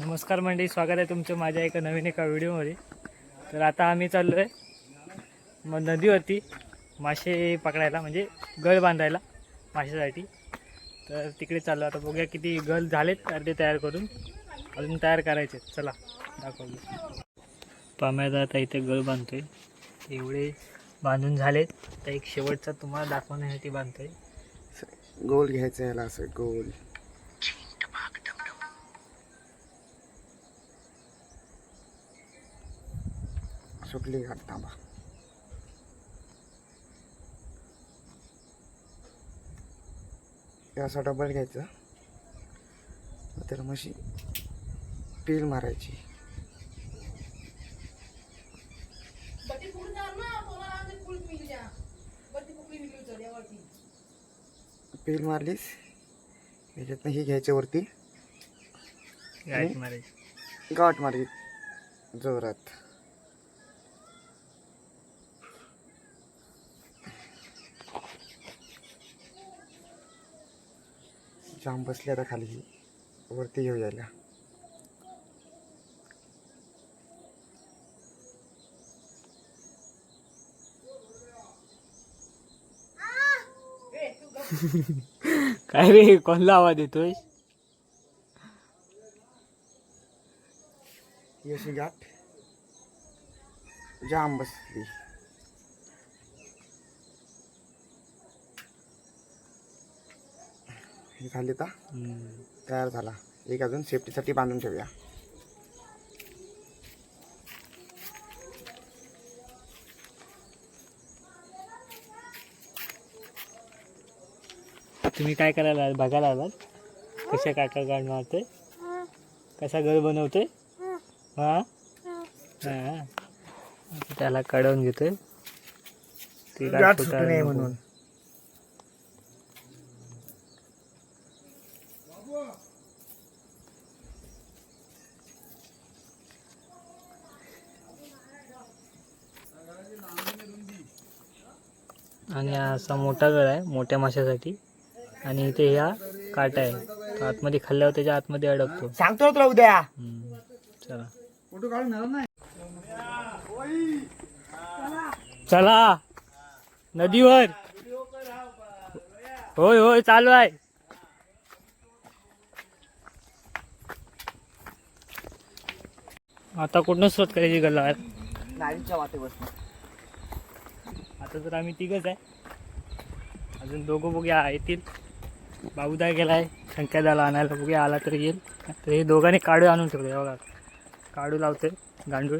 नमस्कार मंडळी स्वागत आहे तुमचं माझ्या एका नवीन एका व्हिडिओमध्ये. तर आता आम्ही चाललो आहे मग नदीवरती मासे पकडायला म्हणजे गळ बांधायला माशासाठी. तर तिकडे चाललो आता बघूया किती गल झालेत अर्धे तयार करून अजून तयार करायचे चला दाखवलं पाम्याचा आता इथे गळ बांधतो आहे एवढे बांधून झालेत तर एक शेवटचा तुम्हाला दाखवण्यासाठी बांधतो आहे गोल घ्यायचं याला असं गोल. सुटली घाट थांबा. असा डबल घ्यायचा. त्याला मशी पील मारायची. पील मारलीस. याच्यातनं ही घ्यायच्या वरती. गाठ मारायची. गाठ मारली जोरात. जाम बसली आता खाली. वरती घेऊ यायला काय रे कोणला आवाज येतोय? अशी गाठ जाम बसली. हे झाली का तयार झाला. एक अजून सेफ्टीसाठी बांधून ठेवूया. तुम्ही काय करायला? बघायला आलात कशा काका गाड मारतोय? कसा घर बनवतोय? हा? हा. त्याला काढून घेतोय. ती गाठ गाठ सुटायला सुटू नये नको. म्हणून. आणि असा मोठा गळ आहे मोठ्या माशासाठी. आणि इथे ह्या काटा आहे. तो आतमध्ये खाल्ल्यावर त्याच्या आतमध्ये अडकतो. सांगतो तुला उद्या. चला. फोटो काढून चला. नदीवर. होय होय चालू आहे. आता कुठनं सुरुवात करायची गल्ला नारीच्या आता तर आम्ही तिघच आहे अजून दोघं बघूया येतील. बाबूदा गेला आहे शंका झाला आणायला बघूया आला तरी येईल. तर हे दोघांनी काढू आणून ठेवले बघा. काढू लावते गांडूळ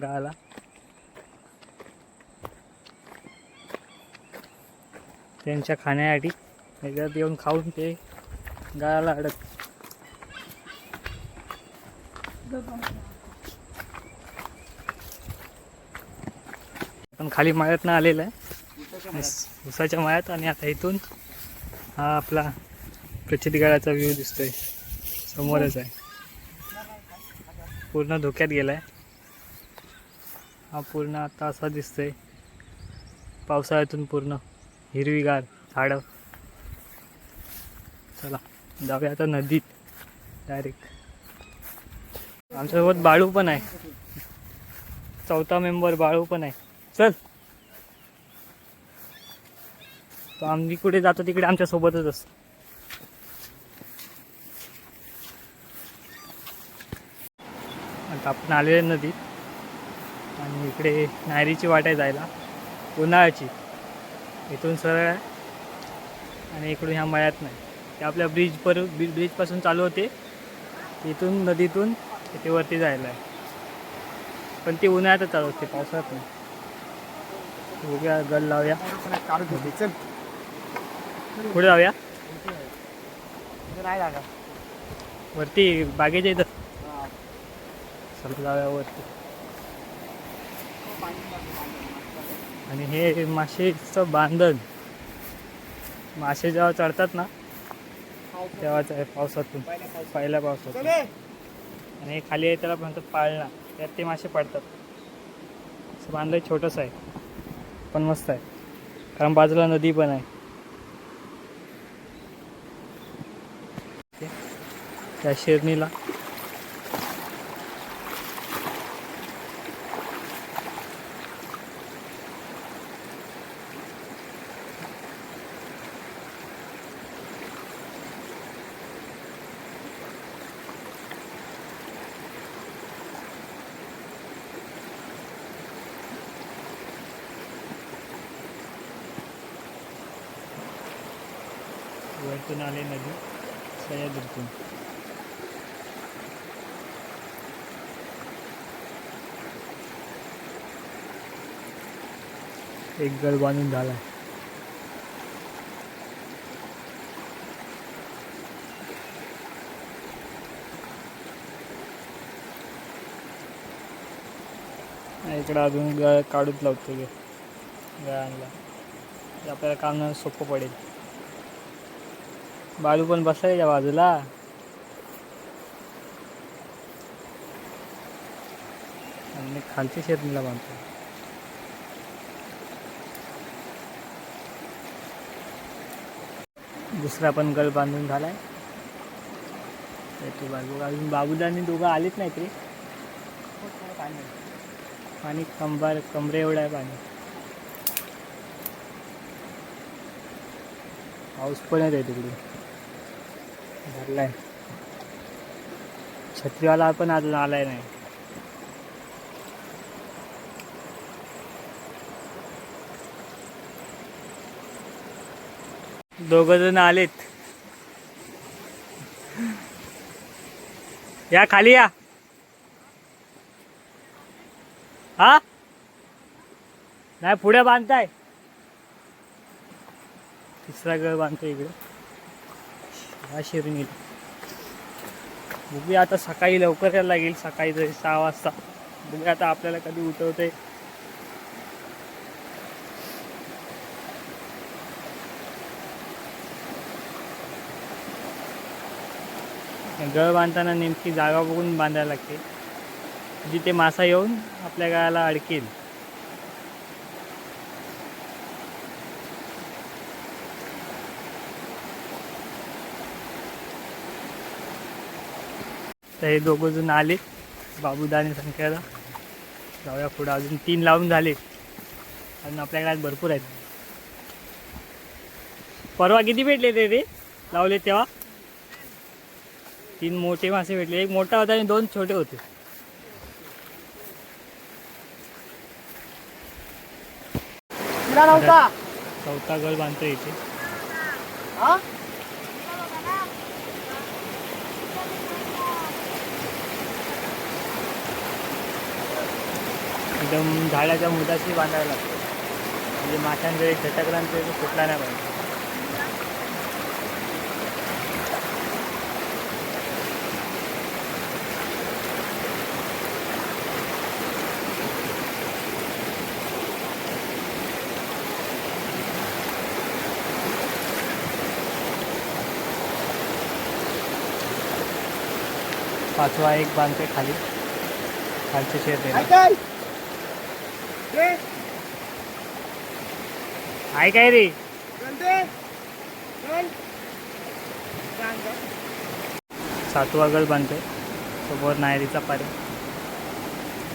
गाळाला त्यांच्या खाण्यासाठी त्याच्यात येऊन खाऊन ते गाळाला अडक पण खाली माळ्यातनं आलेलं आहे. उसाच्या मायात माळ्यात आणि आता इथून हा आपला प्रचितगडाचा व्ह्यू दिसतोय. समोरच आहे. पूर्ण धोक्यात गेलाय. हा पूर्ण आता असा दिसतोय. पावसाळ्यातून पूर्ण हिरवीगार झाडं. चला जाऊया आता नदीत. डायरेक्ट आमच्यासोबत बाळू पण आहे. चौथा मेंबर बाळू पण आहे. चल. तो आम्ही कुठे जातो तिकडे आमच्या सोबतच असतो. आता आपण आलेले नदीत. आणि इकडे नायरीची वाट आहे जायला. उन्हाळ्याची. इथून सरळ आहे. आणि इकडून ह्या मळ्यात नाही. ते आपल्या ब्रिज पर ब्रिजपासून चालू होते. इथून नदीतून तिथे वरती जायला आहे. पण ती उन्हाळ्यातच चालू होते पावसाळ्यात नाही. बघूया गल लावूया. काढून ठेवली चल. पुढे जाऊया. वरती बागेच्या इथं. चला जाऊया वरती. आणि हे मासेचं बांधण. मासे जेव्हा चढतात ना तेव्हाच आहे पावसातून पहिल्या पावसातून. आणि हे खाली आहे त्याला म्हणतात पाळणा. त्यात ते मासे पडतात. असं बांधलं छोटंसं आहे. पण मस्त आहे. कारण बाजूला नदी पण आहे. त्या शेरणीला वरतून आले नदी. सह्याद्रीतून एक गड बांधून झाला. इकडं अजून ग काढूच लावतो गे. गळांना आपल्याला काम सोपं पडेल. बालू पण बसलाय बाजूला. आणि मी खालच्या शेरणीला बांधतो दुसरा पण गळ बांधून झालाय. येतो बाजू अजून बाबूला आणि दोघं आलेच नाहीत रे पाणी कंबार कमरे एवढं आहे पाणी. पाऊस पण येत आहे तिकडे. धरलाय. छत्रीवाला पण अजून आलाय नाही. दोघ जण आलेत. या खाली या. हा? नाही पुढे बांधताय. तिसरा गळ बांधतो इकडे. हा शिरून बघूया आता सकाळी लवकर यायला लागेल सकाळी जरी सहा वाजता. बघूया आता आपल्याला कधी उठवते गळ बांधताना नेमकी जागा बघून बांधायला लागते. जिथे मासा येऊन आपल्या गळाला अडकेल. तर हे दोघं जण आले. बाबूदानी संख्याला. जाऊया पुढं. अजून तीन लावून झाले. अजून आपल्याकडे आज भरपूर आहेत. परवा किती भेटले ते रे? लावले तेव्हा? तीन मोठे मासे भेटले. एक मोठा होता आणि दोन छोटे होते. चौथा गळ बांधतो इथे. एकदम झाडाच्या मुदाशी बांधायला लागतो. म्हणजे माशांकडे झटकल्यानंतर फुटला नाही पाहिजे पाचवा एक बांधते खाली. खालचे शेर देणार. आहे काय रे सातवा गळ बांधतोय. सोबत नायरीचा पारे.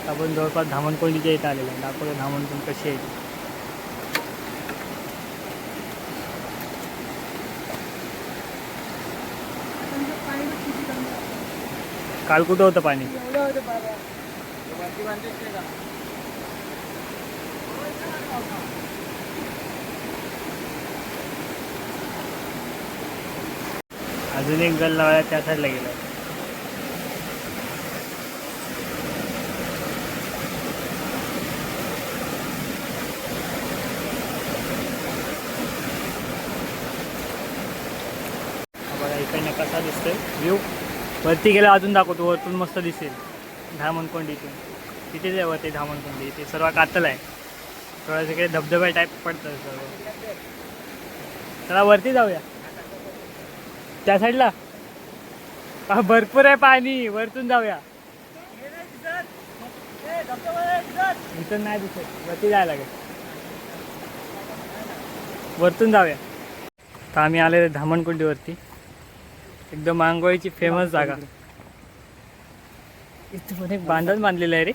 आपण जवळपास धामणकोंडीच्या इथं आलेला आहे. दाखवतो धामणकोंड कशी आहे. काल कुठं होतं पाणी? अजून एक गल लावला त्या साईडला गेला. बघा इकडनं कसा दिसतोय. व्ह्यू वरती गेला अजून दाखवतो वरतून मस्त दिसेल. धामणकोंडी इथून तिथेच आहे वरती धामणकोंडी इथे सर्व कातल आहे. थोडंसं काही धबधबा टाईप पडतं सर्व. चला वरती जाऊया. त्या साईडला. हा, भरपूर आहे पाणी. वरतून जाऊया. इथं नाही दिसत. वरती जायला लागेल. वरतून जाऊया. तर आम्ही आले धामणकुंडीवरती. एकदम आंघोळीची फेमस जागा. इथं पण एक बांधण बांधलेलं आहे रे.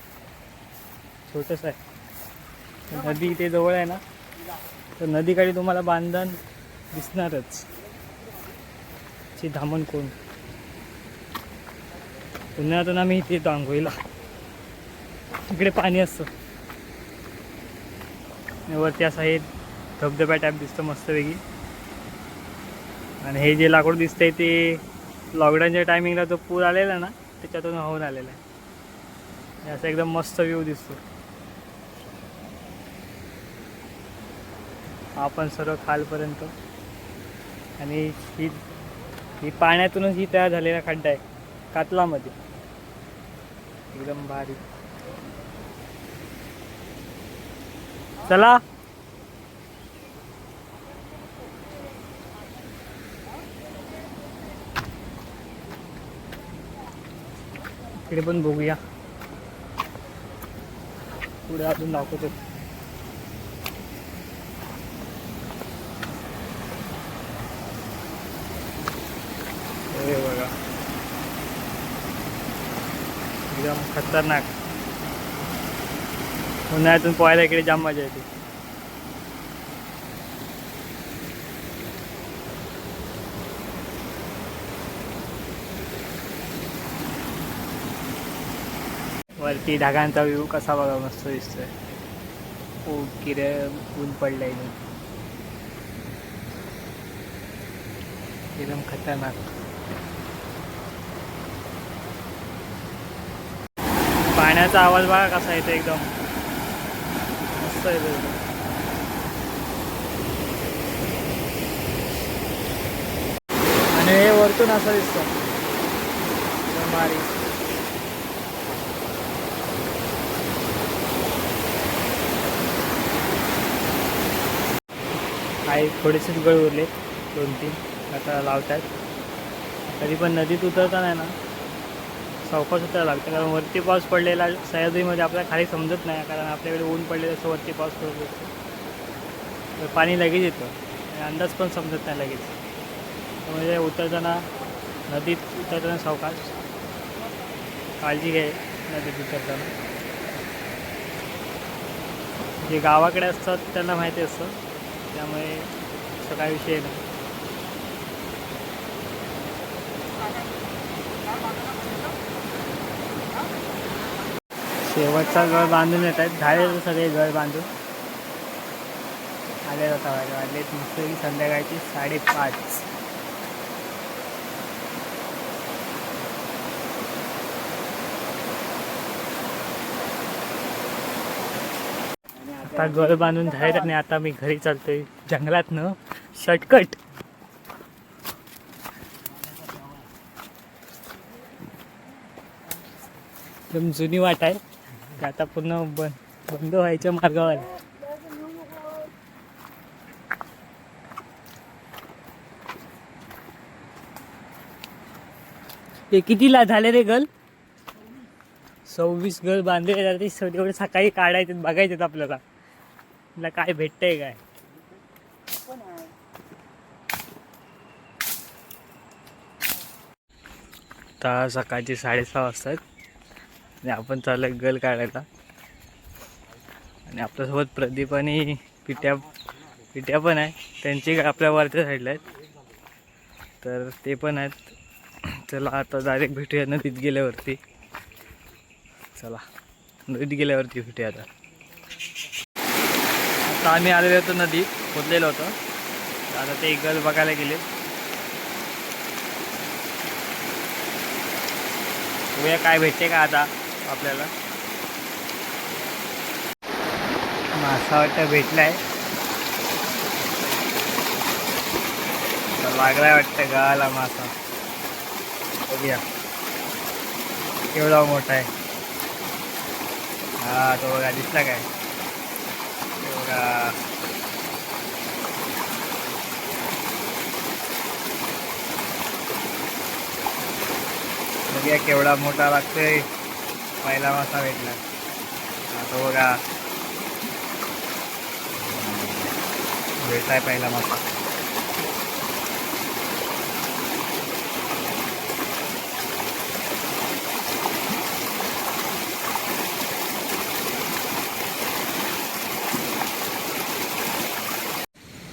छोटस आहे. नदी इथे जवळ आहे ना. तर नदीकडे तुम्हाला बांधण दिसणारच. ची धामण कोण? पुण्यातून आम्ही इथे येतो आंघोळीला. इकडे पाणी असतं. वरती असा हे धबधब्या टाईप दिसतं मस्तपैकी. आणि हे जे लाकूड दिसतंय ते लॉकडाऊनच्या टायमिंगला जो पूर आलेला ना त्याच्यातून वाहून आलेला आहे. असा एकदम मस्त व्ह्यू दिसतो. आपण सर्व खालपर्यंत. आणि ही ही पाण्यातूनच ही तयार झालेला खड्डा आहे कातलामध्ये. एकदम भारी. चला. इकडे पण बघूया. पुढे अजून दाखवतो हे बघा एकदम खतरनाक. उन्हाळ्यातून पोहायला इकडे जाम मजा येते. वरती ढगांचा व्ह्यू कसा बघा मस्त दिसतोय. ओ किरे ऊन पडलंय. एकदम खतरनाक. पाण्याचा आवाज बघा कसा येतो एकदम. मस्त येतो एकदम. आणि हे वरतून असं दिसतं. भारी काही थोडेसेच गळ उरले. दोन तीन आता लावतात तरी पण नदीत उतरता नाही ना. सावकाश उतरायला लागतं कारण वरती पाऊस पडलेला सह्याद्रीमध्ये आपल्याला खाली समजत नाही कारण आपल्याकडे ऊन पडलेलं असं वरती पाऊस पडत असतो. तर पाणी लगेच येतं. आणि अंदाज पण समजत नाही लगेच. त्यामुळे उतरताना नदीत उतरताना सावकाश. काळजी घ्याय नदीत उतरताना जे गावाकडे असतात त्यांना माहिती असतं. त्यामुळे असं काही विषय नाही. शेवटचा गळ बांधून येत आहेत. झाले सगळे गळ बांधून. आले होता वाजले वाजले मस्त संध्याकाळची साडेपाच. आता गळ बांधून झाले आणि आता मी घरी चालतोय. जंगलात न शॉर्टकट एकदम जुनी वाट आहे. आता पूर्ण बंद बंद व्हायच्या मार्गावर. ते कितीला झाले रे गल? सव्वीस गल बांधले जाते एवढे सकाळी काढायचे बघायचे आपल्याला. तुला काय भेटतंय काय? आता सकाळचे साडेसहा वाजतात. आणि आपण चाललं गल काढायला. आणि आपल्यासोबत प्रदीप आणि पिट्या पिट्या पण आहे त्यांची आपल्या वरच्या साईडला आहेत. तर ते पण आहेत. चला आता डायरेक्ट भेटूया नदीत गेल्यावरती. चला नदीत गेल्यावरती भेटूया आता. आता आम्ही आलेलो होतो नदीत खोदलेलं होतं. आता ते गल बघायला गेले. उद्या काय भेटते का आता. आपल्याला. मासा वाटतं भेटलाय. तर लागलाय वाटतं गावाला मासा बघूया. केवढा मोठा आहे. हा तो बघा दिसला काय? बघा. बघूया केवढा मोठा लागतोय पहिला मासा भेटला. आता बघा. भेटलाय पहिला मासा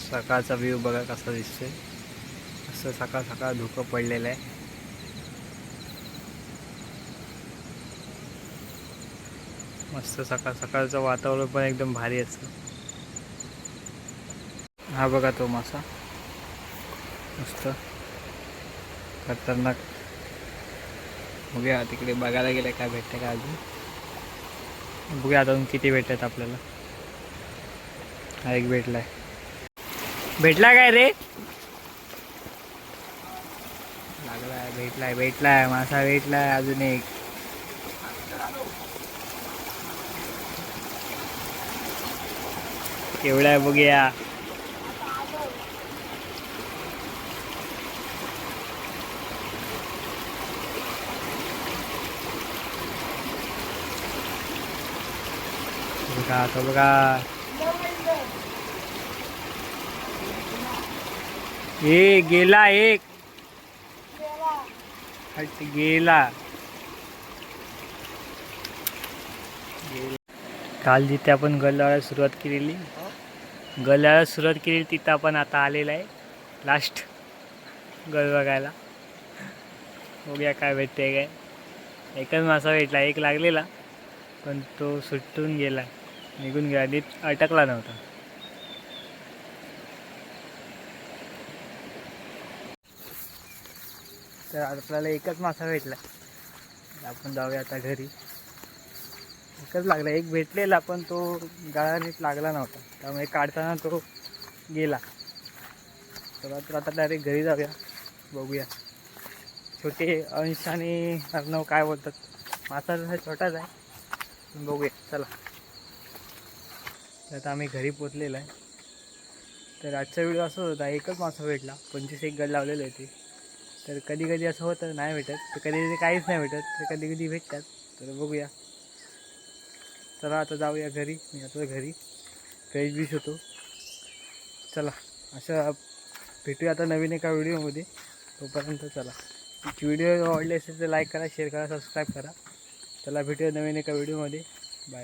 सकाळचा व्ह्यू बघा कसा दिसतोय. असं सकाळ सकाळ धुकं पडलेलं आहे. मस्त सकाळ सकाळचं वातावरण पण एकदम भारी असतं. हा बघा तो मासा. मस्त. खतरनाक. बघूया तिकडे बघायला गेलं काय भेटतं का अजून. बघूया आता अजून किती भेटतात आपल्याला. हा एक भेटलाय. भेटला काय रे? लागलाय भेटलाय भेटलाय. मासा भेटलाय अजून एक. केवढा आहे बघूया. बघा तो बघा. ए गेला एक. गेला. गेला. काल जिथे आपण गल्लाला सुरुवात केलेली गल्ल्याला सुरुवात केली तिथं आपण आता आलेलं आहे. लास्ट गल बघायला. बघूया काय भेटते काय. एकच मासा भेटला एक लागलेला पण तो सुटून गेला. निघून गेला नीट अटकला नव्हता. तर आपल्याला एकच मासा भेटला. आपण जाऊया आता घरी. एकच लागला. एक भेटलेला पण तो गाळा नीट लागला नव्हता. त्यामुळे काढताना तो गेला. तर तर आता डायरेक्ट घरी जाऊया. बघूया. छोटे अंश आणि अर्णव काय बोलतात? मासा तसा छोटाच आहे. बघूया. चला. तर आता आम्ही घरी पोचलेलो आहे. तर आजचा व्हिडिओ असं होता एकच मासा भेटला. पंचवीस एक गड लावलेले होते. तर कधी कधी असं होतं नाही भेटत. तर कधी कधी काहीच नाही भेटत. तर कधी कधी भेटतात. तर बघूया. चला आता जाऊया घरी. मी आता घरी. फ्रेश बीश होतो. चला असं भेटूया आता नवीन एका व्हिडिओमध्ये. तोपर्यंत चला. व्हिडिओ आवडले असेल तर लाईक करा शेअर करा सबस्क्राईब करा. चला भेटूया नवीन एका व्हिडिओमध्ये.